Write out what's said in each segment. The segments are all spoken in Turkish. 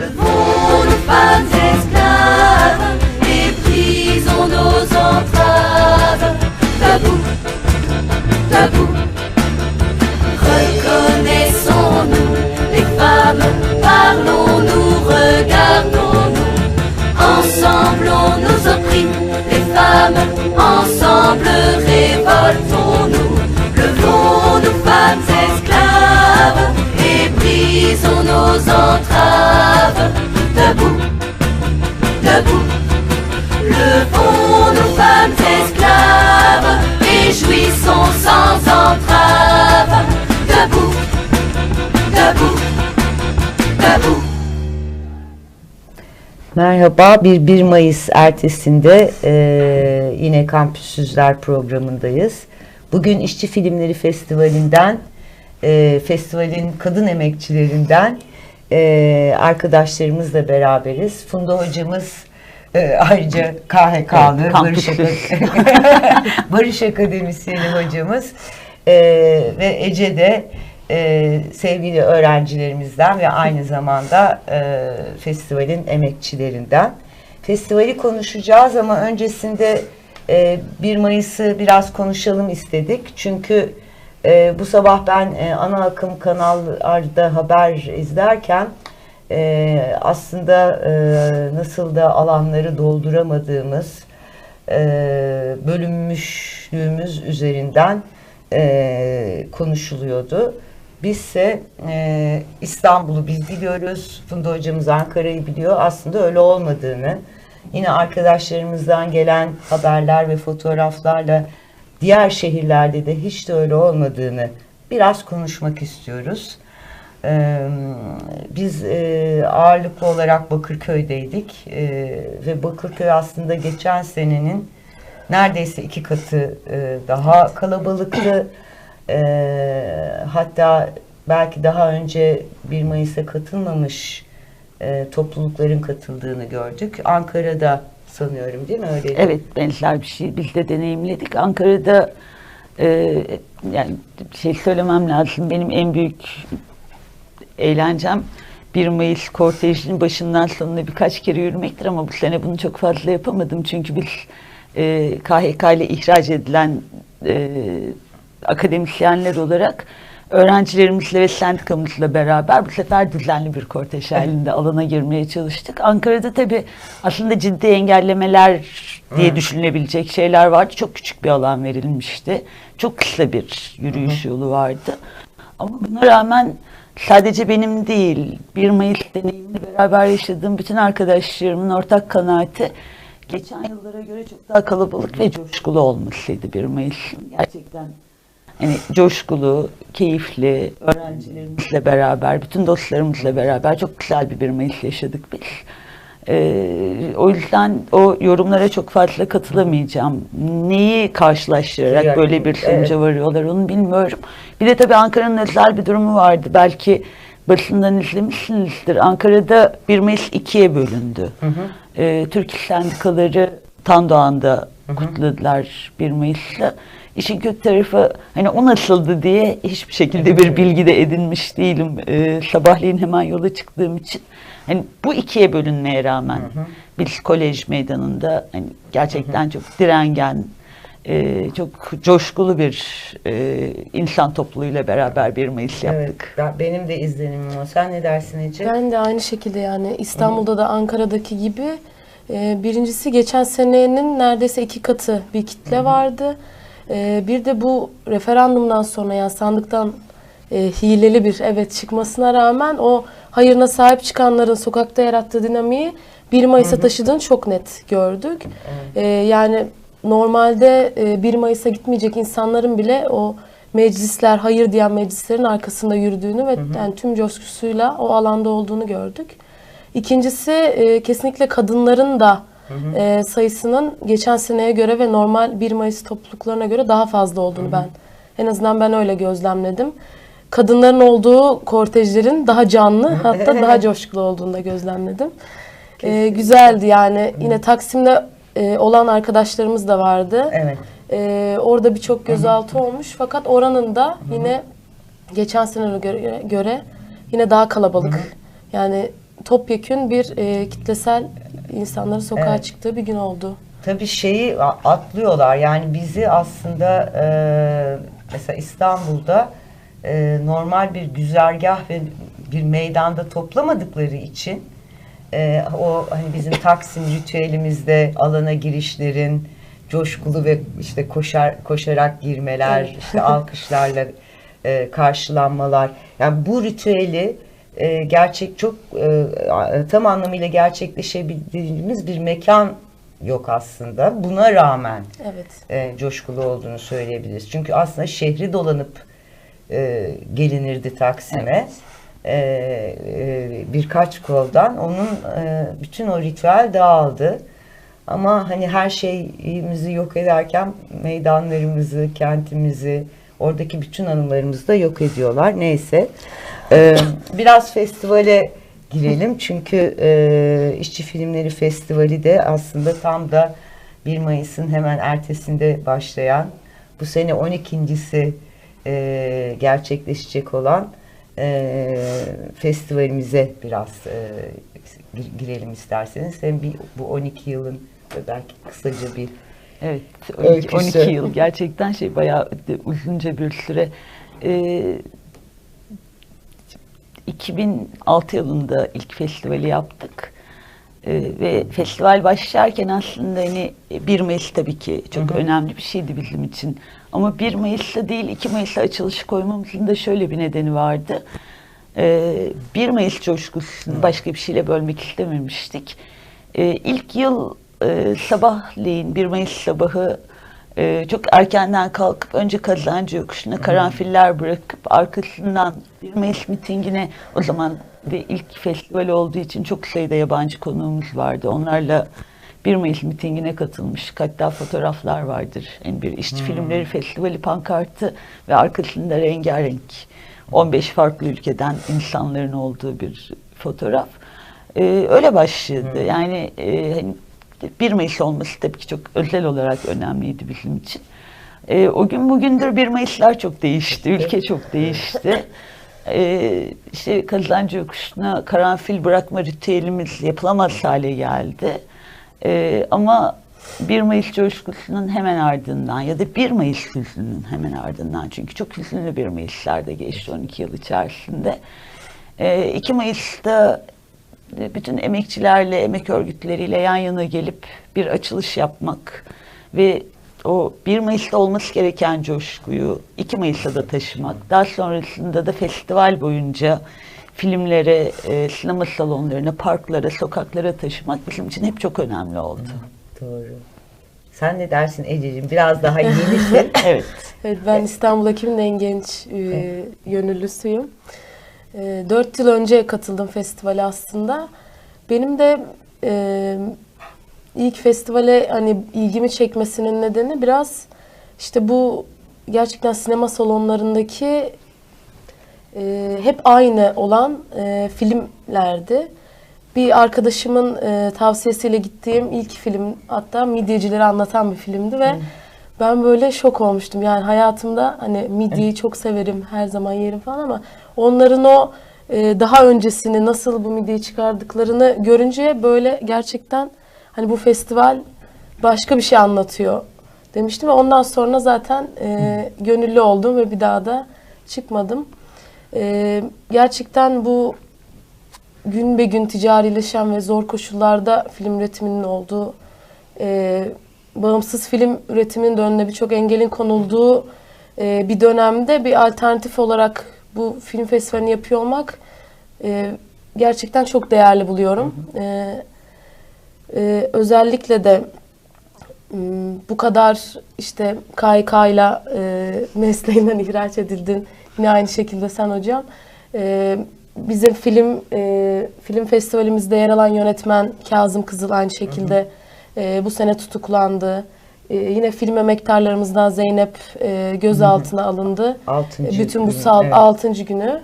Levons nos femmes esclaves et brisons nos entraves. Debout, debout. Reconnaissons-nous, les femmes, parlons-nous, regardons-nous. Ensemble on nous opprime, les femmes, ensemble révoltons-nous. Merhaba, bir 1 Mayıs ertesinde e, yine Kampüsüzler programındayız. Bugün İşçi Filmleri Festivali'nden, e, festivalin kadın emekçilerinden e, arkadaşlarımızla beraberiz. Funda hocamız e, ayrıca KHK'lı Evet, Barış, kampüsüz. Ak- Barış Akademisyeni hocamız e, ve Ece de e, sevgili öğrencilerimizden ve aynı zamanda e, festivalin emekçilerinden. Festivali konuşacağız ama öncesinde e, 1 Mayıs'ı biraz konuşalım istedik. Çünkü e, bu sabah ben e, ana akım kanallarda haber izlerken e, aslında e, nasıl da alanları dolduramadığımız e, bölünmüşlüğümüz üzerinden e, konuşuluyordu. Bizse e, İstanbul'u biz biliyoruz, Funda hocamız Ankara'yı biliyor. Aslında öyle olmadığını, yine arkadaşlarımızdan gelen haberler ve fotoğraflarla diğer şehirlerde de hiç de öyle olmadığını biraz konuşmak istiyoruz. Ee, biz e, ağırlıklı olarak Bakırköy'deydik Ee, ve Bakırköy aslında geçen senenin neredeyse iki katı e, daha kalabalıktı. Ee, hatta belki daha önce 1 Mayıs'a katılmamış e, toplulukların katıldığını gördük. Ankara'da sanıyorum değil mi öyle? Evet benzer bir şey biz de deneyimledik. Ankara'da e, yani şey söylemem lazım benim en büyük eğlencem 1 Mayıs kortejinin başından sonuna birkaç kere yürümektir ama bu sene bunu çok fazla yapamadım. Çünkü biz e, KHK ile ihraç edilen e, akademisyenler olarak öğrencilerimizle ve sendikamızla beraber bu sefer düzenli bir kortej halinde alana girmeye çalıştık. Ankara'da tabii aslında ciddi engellemeler diye düşünülebilecek şeyler vardı. Çok küçük bir alan verilmişti. Çok kısa bir yürüyüş yolu vardı. Ama buna rağmen sadece benim değil, 1 Mayıs deneyimini beraber yaşadığım bütün arkadaşlarımın ortak kanaati geçen yıllara göre çok daha kalabalık ve coşkulu olmasıydı 1 Mayıs'ın. Gerçekten hani coşkulu, keyifli, öğrencilerimizle beraber, bütün dostlarımızla beraber çok güzel bir 1 Mayıs yaşadık biz. Ee, o yüzden o yorumlara çok fazla katılamayacağım. Neyi karşılaştırarak Diğer- böyle bir sonuca varıyorlar onu bilmiyorum. Bir de tabii Ankara'nın özel bir durumu vardı. Belki basından izlemişsinizdir. Ankara'da 1 Mayıs ikiye bölündü. Ee, Türk İş Sendikaları Tandoğan'da kutladılar 1 Mayıs'ta. İşin kötü tarafı hani o nasıldı diye hiçbir şekilde bir bilgi de edinmiş değilim. Ee, sabahleyin hemen yola çıktığım için. Hani bu ikiye bölünmeye rağmen biz kolej meydanında hani gerçekten çok direngen, e, çok coşkulu bir e, insan topluluğuyla beraber 1 Mayıs Evet, yaptık. ben- benim de izlenimim o. Sen ne dersin Ece? Ben de aynı şekilde yani İstanbul'da da Ankara'daki gibi e, birincisi geçen senenin neredeyse iki katı bir kitle vardı. E, bir de bu referandumdan sonra yani sandıktan e, hileli bir evet çıkmasına rağmen o hayırına sahip çıkanların sokakta yarattığı dinamiği 1 Mayıs'a taşıdığını çok net gördük. E, yani normalde e, 1 Mayıs'a gitmeyecek insanların bile o meclisler, hayır diyen meclislerin arkasında yürüdüğünü ve yani tüm coşkusuyla o alanda olduğunu gördük. İkincisi e, kesinlikle kadınların da e, sayısının geçen seneye göre ve normal 1 Mayıs topluluklarına göre daha fazla olduğunu ben en azından ben öyle gözlemledim. Kadınların olduğu kortejlerin daha canlı hatta daha coşkulu olduğunu da gözlemledim. E, güzeldi yani yine Taksim'de e, olan arkadaşlarımız da vardı. Evet. Ee, orada birçok gözaltı olmuş fakat oranın da yine geçen senelere göre, göre yine daha kalabalık. Yani topyekün bir e, kitlesel insanların sokağa Evet. çıktığı bir gün oldu. Tabii şeyi atlıyorlar yani bizi aslında e, mesela İstanbul'da e, normal bir güzergah ve bir meydanda toplamadıkları için e, o hani bizim Taksim ritüelimizde alana girişlerin coşkulu ve işte koşar koşarak girmeler, Evet. işte alkışlarla e, karşılanmalar. Yani bu ritüeli e, gerçek çok e, tam anlamıyla gerçekleşebildiğimiz bir mekan yok aslında. Buna rağmen Evet. e, coşkulu olduğunu söyleyebiliriz. Çünkü aslında şehri dolanıp e, gelinirdi Taksim'e. E, e, birkaç koldan onun e, bütün o ritüel dağıldı. Ama hani her şeyimizi yok ederken meydanlarımızı, kentimizi, oradaki bütün anılarımızı da yok ediyorlar. Neyse. E, biraz festivale girelim. Çünkü e, İşçi Filmleri Festivali de aslında tam da 1 Mayıs'ın hemen ertesinde başlayan, bu sene 12.si e, gerçekleşecek olan e, festivalimize biraz e, gir- girelim isterseniz. Hem bir, bu 12 yılın belki kısaca bir Evet, 12, Öyküsü. 12 yıl gerçekten şey bayağı uzunca bir süre. Ee, 2006 yılında ilk festivali yaptık. Ee, ve festival başlarken aslında hani 1 Mayıs tabii ki çok önemli bir şeydi bizim için. Ama 1 Mayıs'ta değil 2 Mayıs'ta açılışı koymamızın da şöyle bir nedeni vardı. Ee, 1 Mayıs coşkusunu başka bir şeyle bölmek istememiştik. Ee, ilk yıl e, sabahleyin 1 Mayıs sabahı e, çok erkenden kalkıp önce Kazancı yokuşuna karanfiller bırakıp arkasından 1 Mayıs mitingine o zaman ve ilk festival olduğu için çok sayıda yabancı konuğumuz vardı. Onlarla 1 Mayıs mitingine katılmıştık. Hatta fotoğraflar vardır. Yani bir işçi filmleri festivali pankartı ve arkasında rengarenk 15 farklı ülkeden insanların olduğu bir fotoğraf. Ee, öyle başladı. Yani e, hani 1 Mayıs olması tabii ki çok özel olarak önemliydi bizim için. Ee, o gün bugündür 1 Mayıs'lar çok değişti. Ülke çok değişti. Ee, işte kazancı yokuşuna karanfil bırakma ritüelimiz yapılamaz hale geldi. Ee, ama 1 Mayıs coşkusunun hemen ardından ya da 1 Mayıs hüznünün hemen ardından çünkü çok hüzünlü 1 Mayıs'lar da geçti 12 yıl içerisinde. Ee, 2 Mayıs'ta e, bütün emekçilerle, emek örgütleriyle yan yana gelip bir açılış yapmak ve o 1 Mayıs'ta olması gereken coşkuyu 2 Mayıs'ta da taşımak. Daha sonrasında da festival boyunca filmlere, e, sinema salonlarına, parklara, sokaklara taşımak bizim için hep çok önemli oldu. doğru. Sen ne dersin Ececiğim? Biraz daha yenisin. Evet. Evet, ben İstanbul ekibinin en genç e, gönüllüsüyüm. E, Dört yıl önce katıldım festivale aslında. Benim de e, ilk festivale hani ilgimi çekmesinin nedeni biraz işte bu gerçekten sinema salonlarındaki e, hep aynı olan e, filmlerdi. Bir arkadaşımın e, tavsiyesiyle gittiğim ilk film hatta midyecileri anlatan bir filmdi ve ben böyle şok olmuştum. Yani hayatımda hani midyeyi çok severim, her zaman yerim falan ama onların o e, daha öncesini nasıl bu midyeyi çıkardıklarını görünce böyle gerçekten hani bu festival başka bir şey anlatıyor demiştim ve ondan sonra zaten e, gönüllü oldum ve bir daha da çıkmadım. E, gerçekten bu gün be gün ticarileşen ve zor koşullarda film üretiminin olduğu, e, bağımsız film üretiminin de önüne birçok engelin konulduğu e, bir dönemde bir alternatif olarak bu film festivalini yapıyor olmak e, gerçekten çok değerli buluyorum. E, e, özellikle de bu kadar işte KYK ile e, mesleğinden ihraç edildin. Yine aynı şekilde sen hocam. E, bizim film e, film festivalimizde yer alan yönetmen Kazım Kızıl aynı şekilde e, bu sene tutuklandı. E, yine film emektarlarımızdan Zeynep e, gözaltına alındı. Altıncı bütün bu sal evet. 6. günü.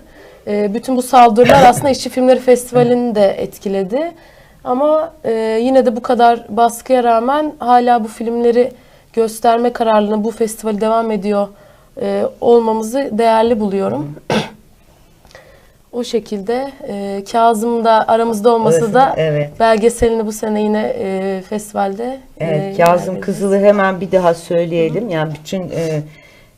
E, bütün bu saldırılar aslında İşçi Filmleri Festivali'ni de etkiledi. Ama e, yine de bu kadar baskıya rağmen hala bu filmleri gösterme kararlılığına bu festivali devam ediyor e, olmamızı değerli buluyorum. O şekilde e, Kazım da aramızda olmasa Orası da evet. belgeselini bu sene yine e, festivalde Evet, e, Kazım. Kızıl'ı hemen bir daha söyleyelim. Yani bütün e,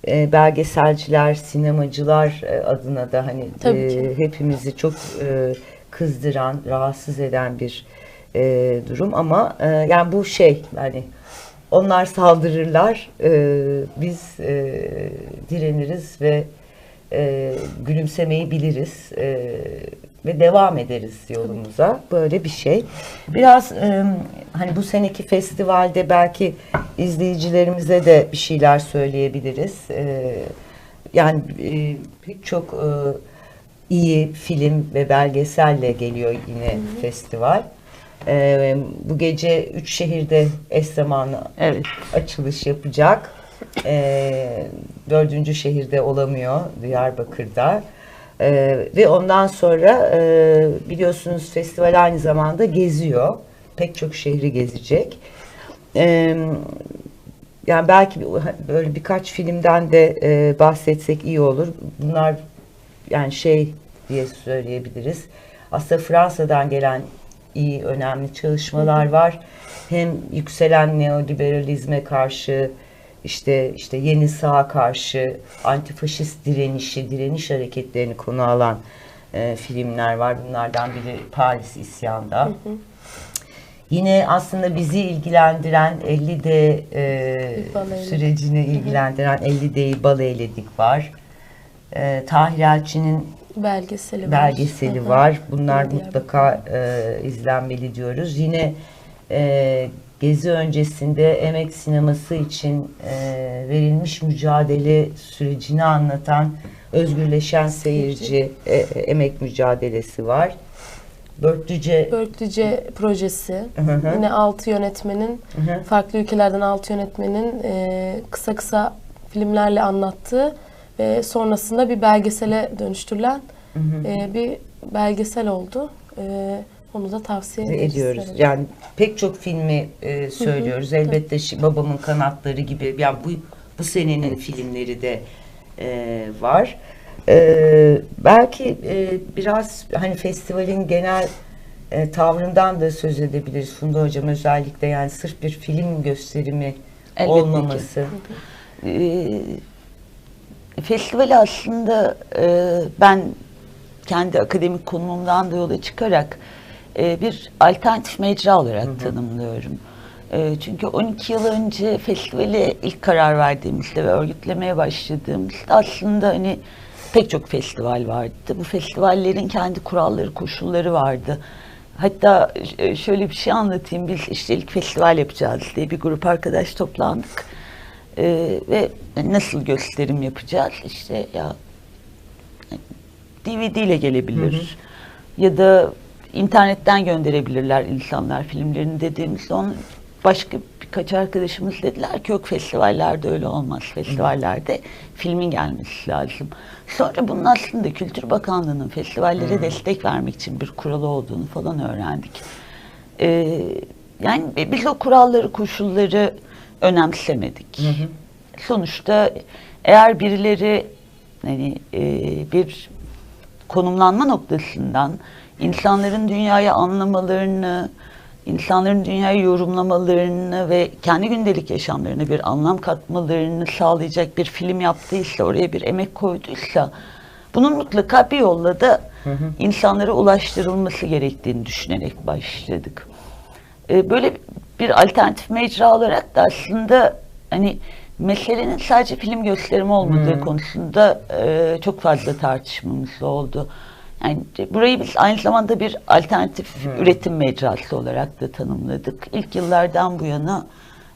e, belgeselciler, sinemacılar e, adına da hani Tabii e, ki. hepimizi çok e, kızdıran, rahatsız eden bir e, durum ama e, yani bu şey yani onlar saldırırlar, e, biz e, direniriz ve e, gülümsemeyi biliriz e, ve devam ederiz yolumuza. Böyle bir şey. Biraz e, hani bu seneki festivalde belki izleyicilerimize de bir şeyler söyleyebiliriz. E, yani e, pek çok e, iyi film ve belgeselle geliyor yine festival. E, bu gece üç şehirde eş zamanlı Evet. açılış yapacak. Ee, dördüncü şehirde olamıyor Diyarbakır'da. Ee, ve ondan sonra e, biliyorsunuz festival aynı zamanda geziyor. Pek çok şehri gezecek. Ee, yani belki böyle birkaç filmden de e, bahsetsek iyi olur. Bunlar yani şey diye söyleyebiliriz. Aslında Fransa'dan gelen iyi önemli çalışmalar var. Hem yükselen neoliberalizme karşı işte işte yeni sağa karşı antifaşist direnişi, direniş hareketlerini konu alan e, filmler var. Bunlardan biri Paris İsyan'da. Yine aslında bizi ilgilendiren 50D e, Bal eyledik. sürecini ilgilendiren 50D'yi bal eyledik var. E, Tahir Elçi'nin belgeseli var. belgeseli Hı hı. var. Bunlar mutlaka e, izlenmeli diyoruz. Yine e, Gezi öncesinde emek sineması için e, verilmiş mücadele sürecini anlatan Özgürleşen Seyirci e, e, emek mücadelesi var. Börtlüce Börklüce projesi. Hı hı. Yine altı yönetmenin, Hı hı. farklı ülkelerden altı yönetmenin e, kısa kısa filmlerle anlattığı ve sonrasında bir belgesele dönüştürülen e, bir belgesel oldu. E, onu da tavsiye ederiz. ediyoruz. Evet. Yani pek çok filmi e, söylüyoruz. Elbette şi- babamın kanatları gibi. Yani bu bu senenin filmleri de e, var. E, belki e, biraz hani festivalin genel e, tavrından da söz edebiliriz. Funda Hocam özellikle yani sırf bir film gösterimi Elbette ki. olmaması. Ee, festivali aslında e, ben kendi akademik konumumdan da yola çıkarak e, bir alternatif mecra olarak tanımlıyorum. E, çünkü 12 yıl önce festivale ilk karar verdiğimizde ve örgütlemeye başladığımızda aslında hani pek çok festival vardı. Bu festivallerin kendi kuralları, koşulları vardı. Hatta e, şöyle bir şey anlatayım. Biz işte ilk festival yapacağız diye bir grup arkadaş toplandık. Ee, ve nasıl gösterim yapacağız? İşte ya DVD ile gelebilir ya da internetten gönderebilirler insanlar filmlerini dediğimizde onu başka birkaç arkadaşımız dediler ki yok festivallerde öyle olmaz. Festivallerde filmin gelmesi lazım. Sonra bunun aslında Kültür Bakanlığı'nın festivallere destek vermek için bir kuralı olduğunu falan öğrendik. Ee, yani biz o kuralları, koşulları önemsemedik. Sonuçta eğer birileri hani e, bir konumlanma noktasından insanların dünyayı anlamalarını, insanların dünyayı yorumlamalarını ve kendi gündelik yaşamlarına bir anlam katmalarını sağlayacak bir film yaptıysa, oraya bir emek koyduysa bunun mutlaka bir yolla da insanlara ulaştırılması gerektiğini düşünerek başladık. Ee, böyle bir alternatif mecra olarak da aslında hani meselenin sadece film gösterimi olmadığı konusunda e, çok fazla tartışmamız oldu. Yani burayı biz aynı zamanda bir alternatif üretim mecrası olarak da tanımladık. İlk yıllardan bu yana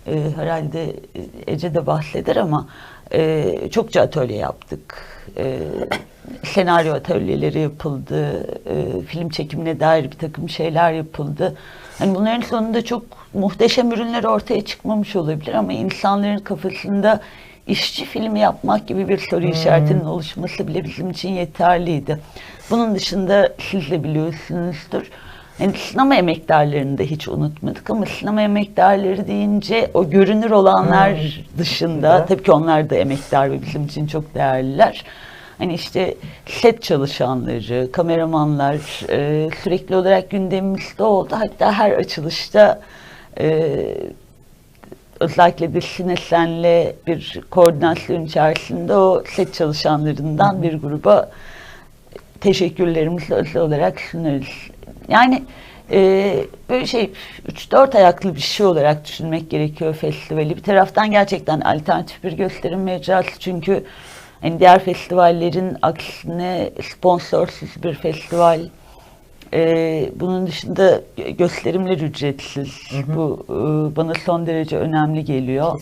e, herhalde e, Ece de bahseder ama e, çokça atölye yaptık. E, senaryo atölyeleri yapıldı, e, film çekimine dair bir takım şeyler yapıldı. Hani bunların sonunda çok muhteşem ürünler ortaya çıkmamış olabilir ama insanların kafasında işçi filmi yapmak gibi bir soru işaretinin oluşması bile bizim için yeterliydi. Bunun dışında siz de biliyorsunuzdur. Yani sinema emektarlarını da hiç unutmadık ama sinema emektarları deyince o görünür olanlar dışında, tabii ki onlar da emektar ve bizim için çok değerliler. Hani işte set çalışanları, kameramanlar e, sürekli olarak gündemimizde oldu. Hatta her açılışta e, özellikle de Sinesen'le bir koordinasyon içerisinde o set çalışanlarından bir gruba teşekkürlerimizi özel olarak sunarız. Yani e, böyle şey 3-4 ayaklı bir şey olarak düşünmek gerekiyor festivali. Bir taraftan gerçekten alternatif bir gösterim mecrası çünkü hani diğer festivallerin aksine sponsorsuz bir festival. E, bunun dışında gö- gösterimler ücretsiz. Bu e, bana son derece önemli geliyor.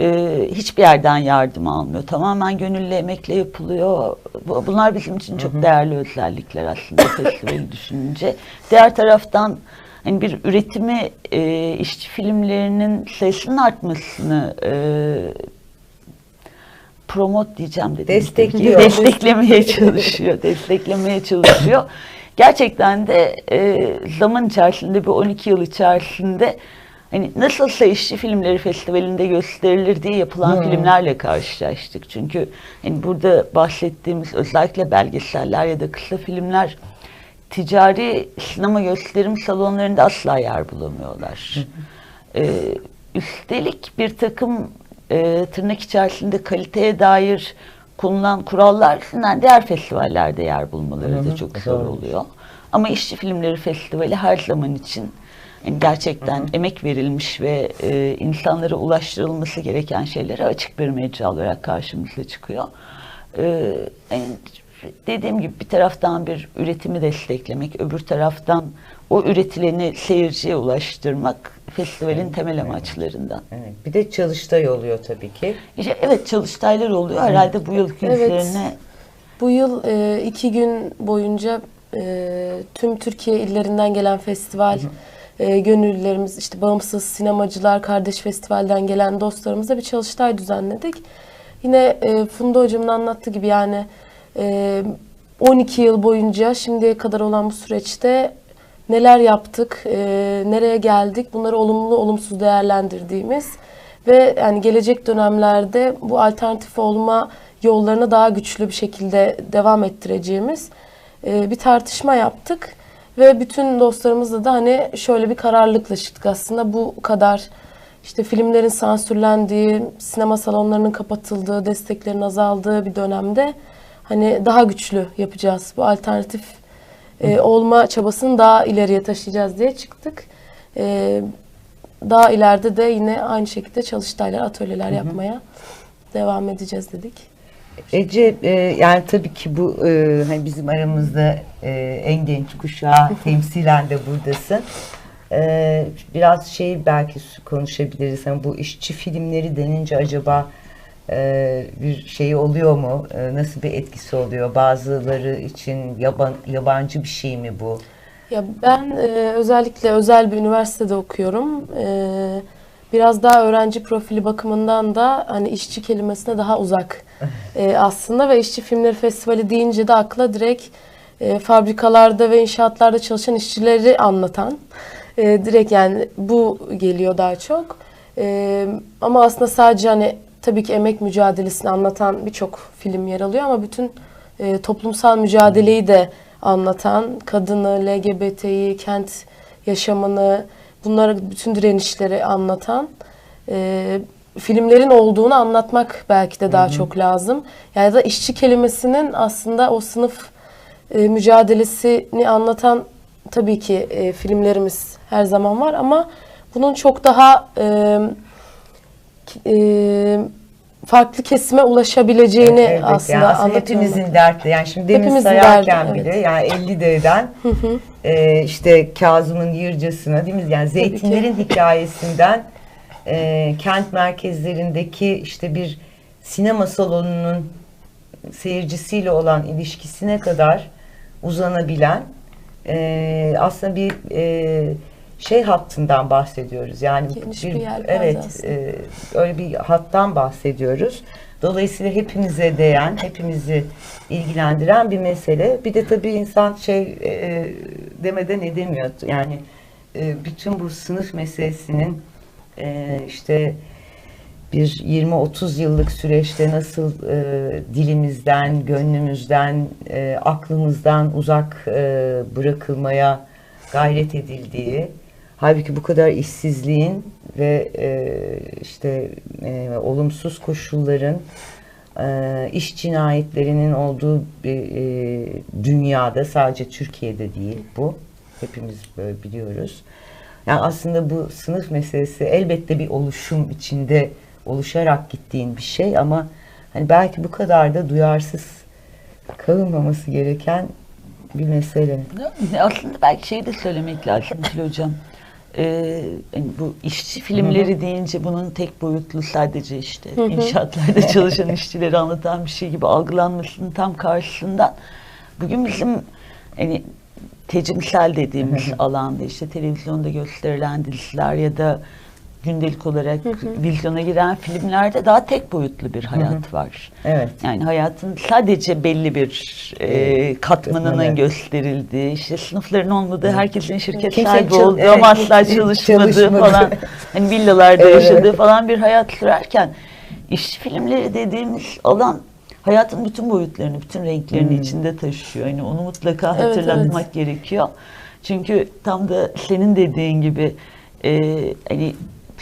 Ee, hiçbir yerden yardım almıyor. Tamamen gönüllü emekle yapılıyor. Bu- Bunlar bizim için çok değerli özellikler aslında festivali düşününce. Diğer taraftan hani bir üretimi e, işçi filmlerinin sayısının artmasını e, promot diyeceğim dedim. Destekliyor. Desteklemeye çalışıyor. desteklemeye çalışıyor. Gerçekten de e, zaman içerisinde bu 12 yıl içerisinde hani nasılsa işçi filmleri festivalinde gösterilir diye yapılan filmlerle karşılaştık. Çünkü hani burada bahsettiğimiz özellikle belgeseller ya da kısa filmler ticari sinema gösterim salonlarında asla yer bulamıyorlar. Ee, üstelik bir takım e, tırnak içerisinde kaliteye dair konulan kurallar yüzünden diğer festivallerde yer bulmaları da çok zor doğru. oluyor. Ama İşçi Filmleri Festivali her zaman için yani gerçekten emek verilmiş ve e, insanlara ulaştırılması gereken şeylere açık bir mecra olarak karşımıza çıkıyor. E, yani dediğim gibi bir taraftan bir üretimi desteklemek, öbür taraftan o üretileni seyirciye ulaştırmak festivalin temel amaçlarından. Evet, bir de çalıştay oluyor tabii ki. İşte evet çalıştaylar oluyor. Herhalde bu yılki Evet. üzerine Bu yıl e, iki gün boyunca e, tüm Türkiye illerinden gelen festival e, gönüllülerimiz, işte bağımsız sinemacılar, Kardeş Festival'den gelen dostlarımızla bir çalıştay düzenledik. Yine e, Funda Hocam'ın anlattığı gibi yani e, 12 yıl boyunca şimdiye kadar olan bu süreçte neler yaptık, e, nereye geldik, bunları olumlu olumsuz değerlendirdiğimiz ve yani gelecek dönemlerde bu alternatif olma yollarını daha güçlü bir şekilde devam ettireceğimiz e, bir tartışma yaptık ve bütün dostlarımızla da hani şöyle bir kararlılıkla çıktık aslında bu kadar işte filmlerin sansürlendiği, sinema salonlarının kapatıldığı, desteklerin azaldığı bir dönemde hani daha güçlü yapacağız. Bu alternatif e, olma çabasını daha ileriye taşıyacağız diye çıktık. E, daha ileride de yine aynı şekilde çalıştaylar, atölyeler yapmaya devam edeceğiz dedik. Ece e, yani tabii ki bu e, hani bizim aramızda e, en genç kuşağı temsilen de buradasın. E, biraz şey belki konuşabiliriz. Hani bu işçi filmleri denince acaba e, bir şey oluyor mu? E, nasıl bir etkisi oluyor? Bazıları için yaban, yabancı bir şey mi bu? Ya ben e, özellikle özel bir üniversitede okuyorum. E, biraz daha öğrenci profili bakımından da hani işçi kelimesine daha uzak e, aslında ve işçi filmleri festivali deyince de akla direkt e, fabrikalarda ve inşaatlarda çalışan işçileri anlatan e, direkt yani bu geliyor daha çok. E, ama aslında sadece hani tabii ki emek mücadelesini anlatan birçok film yer alıyor ama bütün e, toplumsal mücadeleyi de anlatan, kadını, LGBT'yi, kent yaşamını, bunları bütün direnişleri anlatan e, filmlerin olduğunu anlatmak belki de daha çok lazım. Yani da işçi kelimesinin aslında o sınıf e, mücadelesini anlatan tabii ki e, filmlerimiz her zaman var ama bunun çok daha e, e, farklı kesime ulaşabileceğini Evet, evet. aslında, yani aslında hepimizin dertli. Yani şimdi demin Hepimizin sayarken derdi, bile evet. yani 50 D'den e, işte Kazım'ın Yırcasına değil mi? Yani zeytinlerin hikayesinden e, kent merkezlerindeki işte bir sinema salonunun seyircisiyle olan ilişkisine kadar uzanabilen e, aslında bir e, şey hattından bahsediyoruz. Yani Geniş bir yelpaze evet aslında. e, öyle bir hattan bahsediyoruz. Dolayısıyla hepimize değen, hepimizi ilgilendiren bir mesele. Bir de tabii insan şey e, demeden edemiyor. Yani e, bütün bu sınıf meselesinin e, işte bir 20-30 yıllık süreçte nasıl e, dilimizden, gönlümüzden, e, aklımızdan uzak e, bırakılmaya gayret edildiği, halbuki bu kadar işsizliğin ve e, işte e, olumsuz koşulların e, iş cinayetlerinin olduğu bir e, dünyada sadece Türkiye'de değil bu hepimiz böyle biliyoruz. Yani aslında bu sınıf meselesi elbette bir oluşum içinde oluşarak gittiğin bir şey ama hani belki bu kadar da duyarsız kalınmaması gereken bir mesele. Aslında belki şey de söylemek lazım Hocam. Ee, hani bu işçi filmleri deyince bunun tek boyutlu sadece işte inşaatlarda çalışan işçileri anlatan bir şey gibi algılanmasının tam karşısından bugün bizim hani tecimsel dediğimiz alanda işte televizyonda gösterilen diziler ya da gündelik olarak vizyona giren filmlerde daha tek boyutlu bir hayat var. Evet. Yani hayatın sadece belli bir e, katmanının katmanı. gösterildiği, işte sınıfların olmadığı, herkesin şirket Kimse sahibi olduğu evet, ama asla çalışmadığı çalışmadı. falan, hani villalarda Evet. yaşadığı falan bir hayat sürerken işçi filmleri dediğimiz alan hayatın bütün boyutlarını, bütün renklerini Hmm. içinde taşıyor. Yani onu mutlaka Evet, hatırlatmak gerekiyor. Çünkü tam da senin dediğin gibi e, hani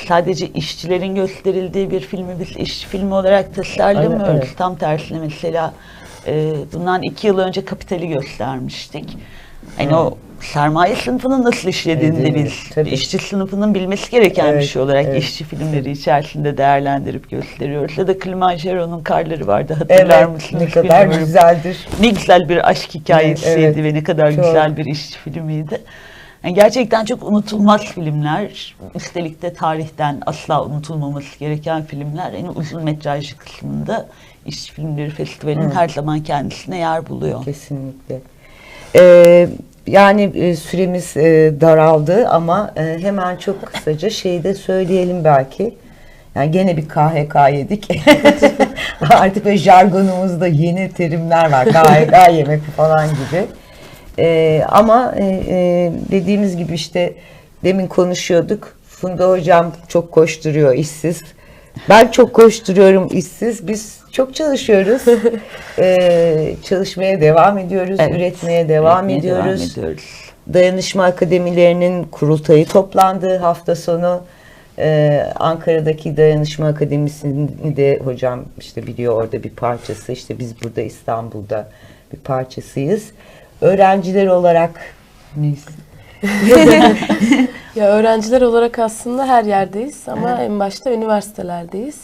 sadece işçilerin gösterildiği bir filmi biz işçi filmi olarak tasarlamıyoruz. Evet, evet. Tam tersine mesela e, bundan iki yıl önce Kapital'i göstermiştik. Hani o sermaye sınıfının nasıl işlediğini de Evet, biz tabii. işçi sınıfının bilmesi gereken bir Evet, şey olarak evet. işçi filmleri içerisinde değerlendirip gösteriyoruz. Ya da Kilimanjaro'nun karları vardı hatırlar Evet, mısınız? ne kadar bilmiyorum. güzeldir. Ne güzel bir aşk hikayesiydi Evet, ve ne kadar çok. güzel bir işçi filmiydi. Yani gerçekten çok unutulmaz filmler. Üstelik de tarihten asla unutulmaması gereken filmler. En uzun metrajlı kısmında İşçi Filmleri Festivali'nin her zaman kendisine yer buluyor. Kesinlikle. Ee, yani e, süremiz e, daraldı ama e, hemen çok kısaca şeyi de söyleyelim belki. Yani gene bir KHK yedik. Artık böyle jargonumuzda yeni terimler var. KHK yemek falan gibi. Ee, ama e, e, dediğimiz gibi işte demin konuşuyorduk. Funda hocam çok koşturuyor işsiz. Ben çok koşturuyorum işsiz. Biz çok çalışıyoruz. Ee, çalışmaya devam ediyoruz. Evet. Üretmeye devam Üretmeye ediyoruz. ediyoruz. Dayanışma akademilerinin kurultayı toplandı hafta sonu. Ee, Ankara'daki Dayanışma Akademisi'ni de hocam işte biliyor orada bir parçası. İşte biz burada İstanbul'da bir parçasıyız. Öğrenciler olarak neyse. Ya öğrenciler olarak aslında her yerdeyiz ama en başta üniversitelerdeyiz.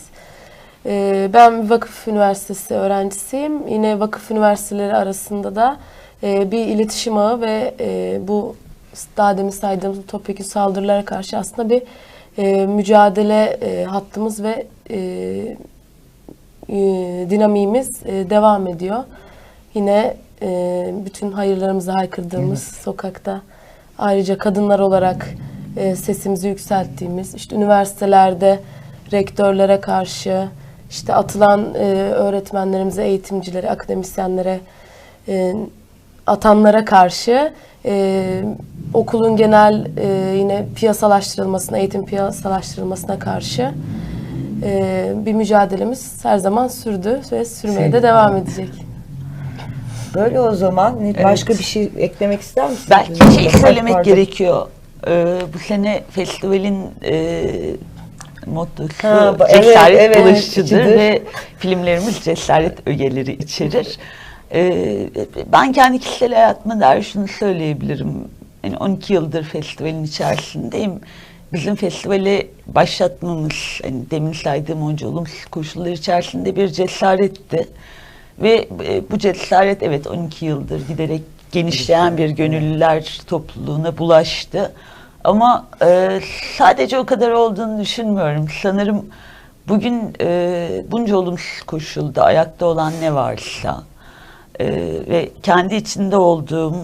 Ee, ben vakıf üniversitesi öğrencisiyim. Yine vakıf üniversiteleri arasında da e, bir iletişim ağı ve e, bu daha demin saydığımız topyekun saldırılara karşı aslında bir e, mücadele e, hattımız ve e, e, dinamiğimiz e, devam ediyor. Yine e, bütün hayırlarımızı haykırdığımız sokakta ayrıca kadınlar olarak e, sesimizi yükselttiğimiz işte üniversitelerde rektörlere karşı işte atılan e, öğretmenlerimize, eğitimcilere, akademisyenlere e, atanlara karşı e, okulun genel e, yine piyasalaştırılmasına, eğitim piyasalaştırılmasına karşı e, bir mücadelemiz her zaman sürdü ve sürmeye de Sürdü. devam edecek. Böyle o zaman ne- başka bir şey eklemek ister misiniz? Belki şey Pardon. söylemek gerekiyor. Ee, bu sene festivalin e, mottosu Ha, evet, cesaret evet, bulaşıcıdır içidir. ve filmlerimiz cesaret ögeleri içerir. Ee, ben kendi kişisel hayatıma dair şunu söyleyebilirim. Yani 12 yıldır festivalin içerisindeyim. Bizim festivali başlatmamız, hani demin saydığım onca olumsuz koşullar içerisinde bir cesaretti. Ve e, bu cesaret evet 12 yıldır giderek genişleyen bir gönüllüler topluluğuna bulaştı. Ama e, sadece o kadar olduğunu düşünmüyorum. Sanırım bugün e, bunca olumsuz koşulda ayakta olan ne varsa e, ve kendi içinde olduğum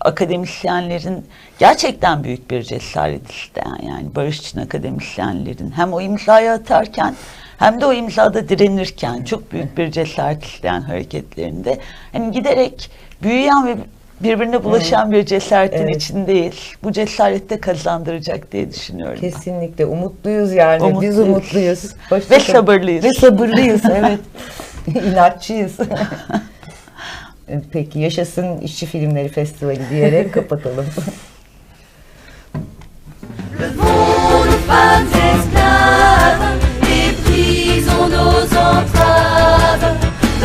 akademisyenlerin gerçekten büyük bir cesaret isteyen yani barış için akademisyenlerin hem o imzayı atarken hem de o imzada direnirken çok büyük bir cesaret isteyen hareketlerinde hani giderek büyüyen ve birbirine bulaşan bir cesaretin Evet. içindeyiz. Bu cesaret de kazandıracak diye düşünüyorum. ben. Kesinlikle umutluyuz yani. Biz Umutluyuz. umutluyuz. Hoşça Ve kalın. sabırlıyız. Ve sabırlıyız evet. İnatçıyız. Peki yaşasın İşçi Filmleri Festivali diyerek kapatalım.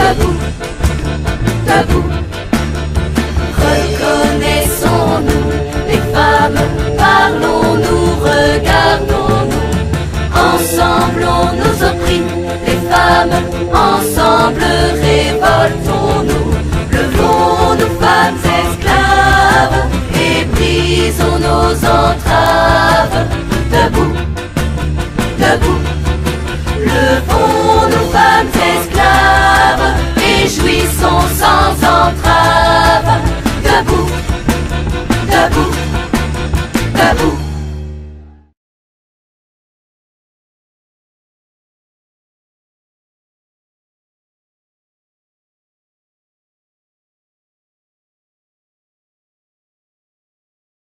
tabou, tabou. entrave, debout.